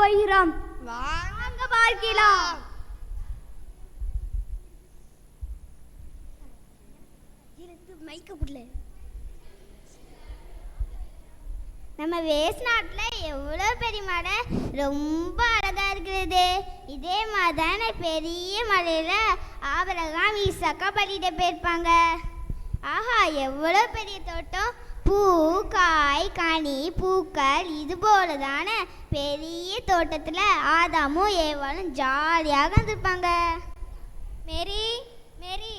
போகிறோம் வாங்க பார்க்கலாம். மைக்க நம்ம வேஸ்ட் நாட்டில் எவ்வளோ பெரிய மலை? ரொம்ப அழகாக இருக்கிறது. இதே மாதிரி பெரிய மலையில் ஆபரகாம் ஈசாக்கா பண்ணிட்டு போயிருப்பாங்க. ஆஹா எவ்வளோ பெரிய தோட்டம். பூ காய் கனி பூக்கள் இது போல தானே பெரிய தோட்டத்தில் ஆதாமும் ஏவாளும் ஜாலியாக இருந்திருப்பாங்க மேரி மேரி.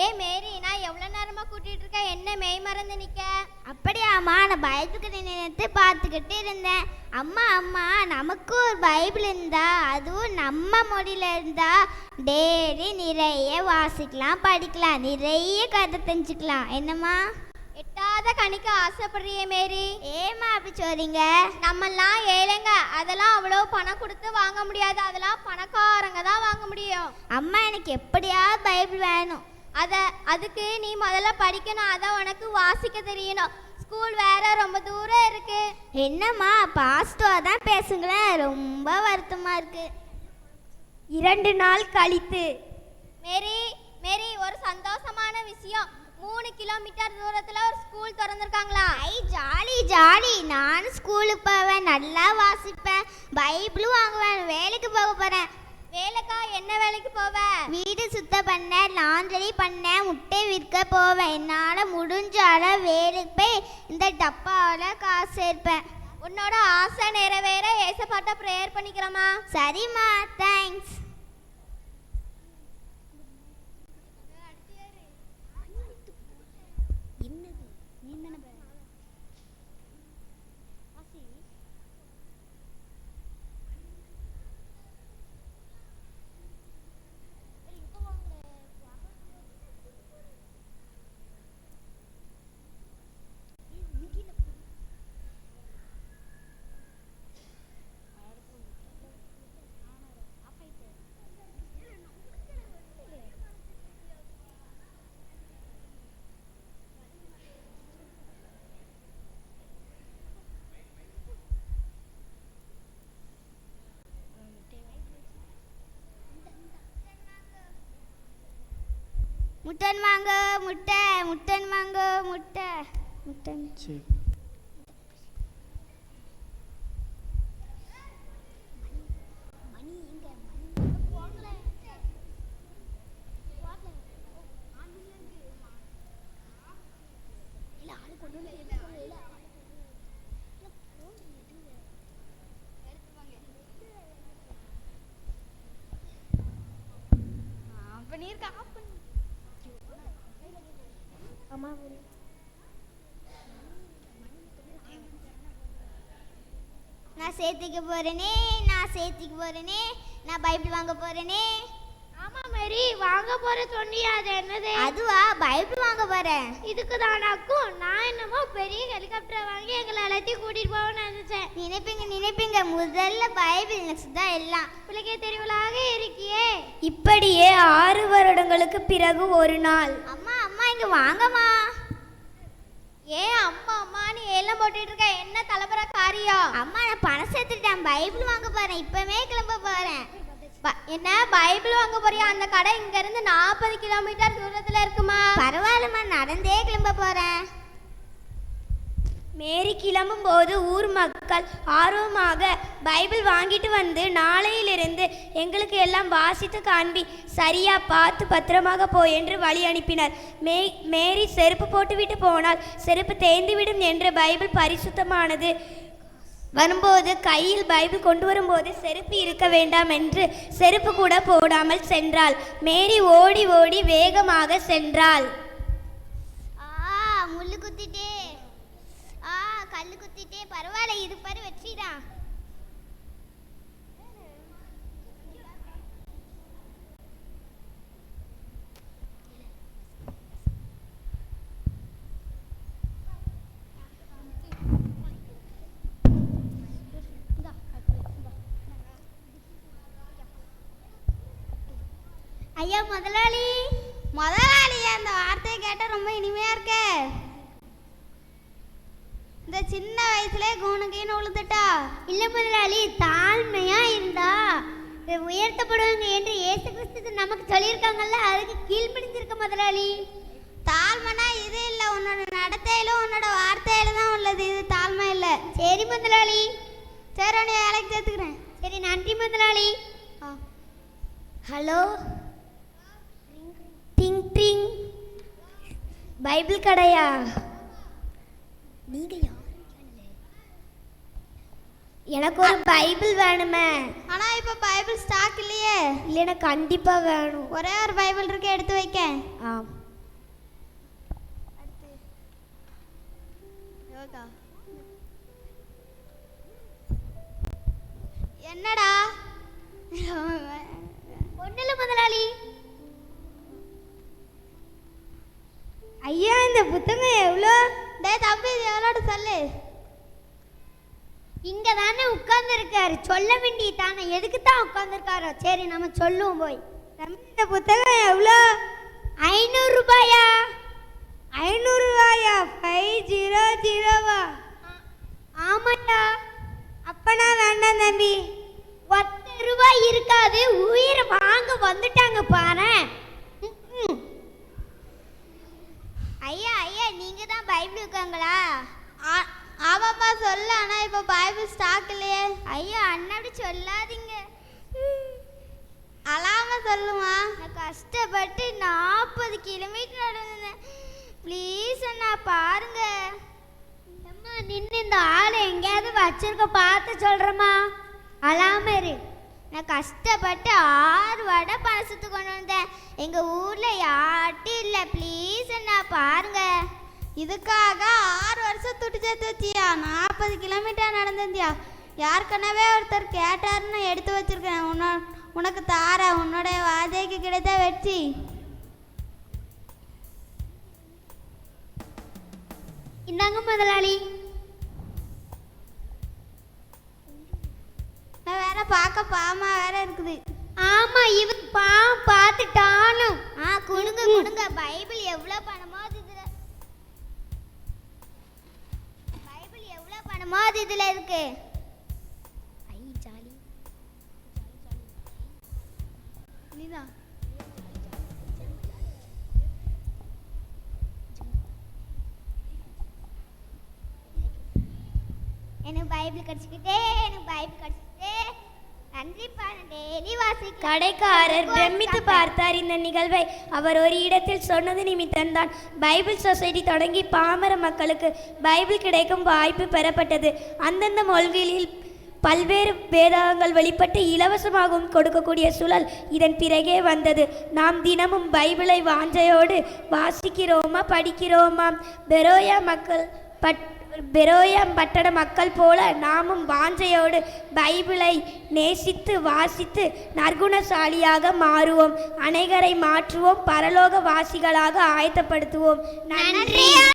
ஏ மேரி நான் எவ்வளோ நேரமாக கூட்டிகிட்டு இருக்கேன்? என்ன மெய் மறந்து நிற்க அப்படியாம்மா நான் பைபிளுக்கு நினைத்து பார்த்துக்கிட்டு இருந்தேன். அம்மா அம்மா நமக்கு ஒரு பைபிள் இருந்தா அதுவும் நம்ம மொழியில் இருந்தா டெய்லி நிறைய வாசிக்கலாம் படிக்கலாம் நிறைய கதை தெரிஞ்சுக்கலாம். என்னம்மா? எட்டாத கணிக்க ஆசைப்படுறியே மேரி. ஏம்மா அப்படி சொல்றீங்க? நம்மெல்லாம் ஏழைங்க. அதெல்லாம் அவ்வளோ பணம் கொடுத்து வாங்க முடியாது. அதெல்லாம் பணக்காரங்க தான் வாங்க முடியும். அம்மா எனக்கு எப்படியாவது பைபிள் வேணும். அத அதுக்கு நீ முதல்ல படிக்கணும். அதை உனக்கு வாசிக்க தெரியணும். ஸ்கூல் வேற ரொம்ப தூரம் இருக்கு. என்னம்மா பாஸ்டோவா தான் பேசுங்களேன் ரொம்ப வருத்தமா இருக்கு. இரண்டு நாள் கழித்து. மேரி மேரி ஒரு சந்தோஷமான விஷயம். மூணு கிலோமீட்டர் தூரத்துல ஒரு ஸ்கூல் திறந்திருக்காங்களா? ஐ ஜாலி ஜாலி. நானும் ஸ்கூலுக்கு போவேன். நல்லா வாசிப்பேன். பைபிளும் வாங்குவேன். வேலைக்கு போக போறேன். வேலைக்கா என்ன வேலைக்கு போவ? வீடு சுத்தம் பண்ண லாண்டரி பண்ண முட்டை விற்க போவேன். என்னால் முடிஞ்ச அளவு வேலைக்கு போய் இந்த டப்பாவில் காசு சேர்ப்பேன். உன்னோட ஆசை நிறைவேற. ஏசப்பாட்ட ப்ரேயர் பண்ணிக்கிறோமா? சரிம்மா. தேங்க்ஸ் முட்டன் வாங்க முட்டை முட்டன் வாங்க முட்டை. முட்டன். சரி. நான் சேர்த்துக்க போறேனே நான் சேர்த்துக்க போறேனே நான் பைபிள் வாங்க போறேனே. ஆமா மேரி வாங்க போற சொன்னியா அது என்னது? அதுவா? பைபிள் வாங்க போறேன் இதுக்கு தானாக்கும் நான் என்னமோ பெரிய ஹெலிகாப்டர் வாங்கி எங்களை எல்லாத்தையும் கூட்டிட்டு போவேன்னு நினைச்சேன். நினைப்பீங்க நினைப்பீங்க. முதல்ல பைபிள் நெக்ஸ்ட் தான் எல்லாம். பிள்ளைக்கே தெரிவலாக இருக்கியே. இப்படியே ஆறு வருடங்களுக்கு பிறகு ஒரு நாள். அம்மா இங்கே வாங்கம்மா. ஏன் அம்மா அம்மான்னு ஏலம் போட்டுட்டு இருக்க என்ன தலைப்புற காரியம்? அம்மா நான் பணம் சேர்த்துட்டேன் பைபிள் வாங்க போறேன். இப்பவே கிளம்ப போறேன். ப- என்ன? பைபிள் வாங்க போறியா? அந்த கடை இங்க இருந்து நாற்பது கிலோமீட்டர் தூரத்துல இருக்குமா? பரவாயில்லம்மா. நடந்தே கிளம்ப போறேன். மேரி கிளம்பும்போது ஊர் மக்கள் ஆர்வமாக பைபிள் வாங்கிட்டு வந்து நாளையிலிருந்து எங்களுக்கு எல்லாம் வாசித்து காண்பி சரியா பார்த்து பத்திரமாக போ என்று வழி அனுப்பினர். மே மேரி செருப்பு போட்டுவிட்டு போனால் செருப்பு தேய்ந்துவிடும் என்று பைபிள் பரிசுத்தமானது. வரும்போது கையில் பைபிள் கொண்டு வரும்போது செருப்பு இருக்க வேண்டாம் என்று செருப்பு கூட போடாமல் சென்றாள். மேரி ஓடி ஓடி வேகமாக சென்றாள். ஆ முள்ளு குத்திட்டே. ஆ குத்திட்டே பரவாயில்ல இது பாரு வெற்றிதான். ஐயா முதலாளி. முதலாளி அந்த வார்த்தையை கேட்டால் ரொம்ப இனிமையா இருக்கே. இந்த சின்ன வயசுல கூணுகீன்னு உழுதுட்டா இல்ல முதலாளி தாழ்மையா இருந்தா. உயர்த்தப்படுவாங்க என்று இயேசு கிறிஸ்து நமக்கு சொல்லியிருக்காங்கல்ல அதுக்கு கீழ்ப்படிஞ்சிருக்க முதலாளி. தாழ்மைனா இது இல்ல உன்னோட நடத்தையிலும் உன்னோட வார்த்தையில தான் உள்ளது இது தாழ்மை இல்ல. சரி முதலாளி. சரி உன்னை வேலைக்கு சேர்த்துக்கிறேன். சரி நன்றி முதலாளி. ஹலோ? டிங் டிங். பைபிள் கடையா? நீங்க யார் எனக்கு ஒரு பைபிள் வேணுமே. ஆனா இப்ப பைபிள் ஸ்டாக் இல்லையே. இல்லைன்னா கண்டிப்பா வேணும். ஒரே ஒரு பைபிள் இருக்கு எடுத்து வைக்க. ஆ. என்னடா? ஒண்ணுல முதலாளி. ஐயா இந்த புத்தகம் எவ்வளோ? டேய் தம்பி இது எவ்வளோட சொல்லு. இங்க தானே உட்கார்ந்துருக்காரு. சொல்ல வேண்டிய தானே எதுக்கு தான் உட்கார்ந்துருக்காரோ? சரி நம்ம சொல்லுவோம் போய். தம்பி, இந்த புத்தகம் எவ்வளோ? ஐநூறு ரூபாயா? ஐநூறு ரூபாயா? ஃபைவ் ஜீரோ ஜீரோவா ஆமாண்டா. அப்பனா வேண்டாம் தம்பி. பத்து ரூபாய் இருக்காது. உயிரை வாங்க வந்துட்டாங்க பாரு. ஐயா ஐயா நீங்க தான் பைபிள் இருக்காங்களா அப்பா சொல்ல ஆனா இப்ப பைபிள் ஸ்டாக் இல்லையே. அண்ணா அண்ணாடி சொல்லாதீங்க. அழாம சொல்லுமா. நான் கஷ்டப்பட்டு நாற்பது கிலோமீட்டர் நடந்தேன் ப்ளீஸ் அண்ணா பாருங்க. அம்மா நின்று இந்த ஆளை எங்கேயாவது வச்சிருக்க பார்த்து சொல்கிறேம்மா அழாம இரு. நான் கஷ்டப்பட்டு ஆறு வடை பழசத்து கொண்டு வந்தேன். எங்கள் ஊரில் யார்ட்டும் இல்லை. ப்ளீஸ் அண்ணா பாருங்க. இதுக்காக ஆறு வருஷம் துட்டு சேர்த்து வச்சியா? நாற்பது கிலோமீட்டர் நடந்திருந்தியா யாருக்கனவே ஒருத்தர் கேட்டாருன்னு எடுத்து வச்சிருக்கேன். உன்ன உனக்கு தார. உன்னுடைய வாதைக்கு கிடைத்த வெற்றி. இந்தாங்க முதலாளி. நான் வேற பார்க்க பாமா வேற இருக்குது. ஆமா இவன் பாவம் பார்த்துட்டாலும் ஆ கொடுங்க கொடுங்க. பைபிள் எவ்வளோ பணமோ அது அது இதுல இருக்கு. ஐ ஜாலி. நீதான் எனக்கு பைபிள் கிடைச்சிக்கிட்டே எனக்கு பைபிள் கிடைச்சிக்கிட்டே நன்றிப்பா நான் டெய்லி வாசிக்க கடைக்காரர் பிரமித்து பார்த்தார் இந்த நிகழ்வை. அவர் ஒரு இடத்தில் சொன்னது நிமித்தம்தான் பைபிள் சொசைட்டி தொடங்கி பாமர மக்களுக்கு பைபிள் கிடைக்கும் வாய்ப்பு பெறப்பட்டது. அந்தந்த மொழிகளில் பல்வேறு வேதங்கள் வெளிப்பட்டு இலவசமாகவும் கொடுக்கக்கூடிய சூழல் இதன் பிறகே வந்தது. நாம் தினமும் பைபிளை வாஞ்சையோடு வாசிக்கிறோமா படிக்கிறோமா? பெரோயா மக்கள் பட் பெரோயம் பட்டண மக்கள் போல நாமும் வாஞ்சையோடு பைபிளை நேசித்து வாசித்து நற்குணசாலியாக மாறுவோம். அனைகரை மாற்றுவோம். பரலோக வாசிகளாக ஆயத்தப்படுத்துவோம். நன்றி.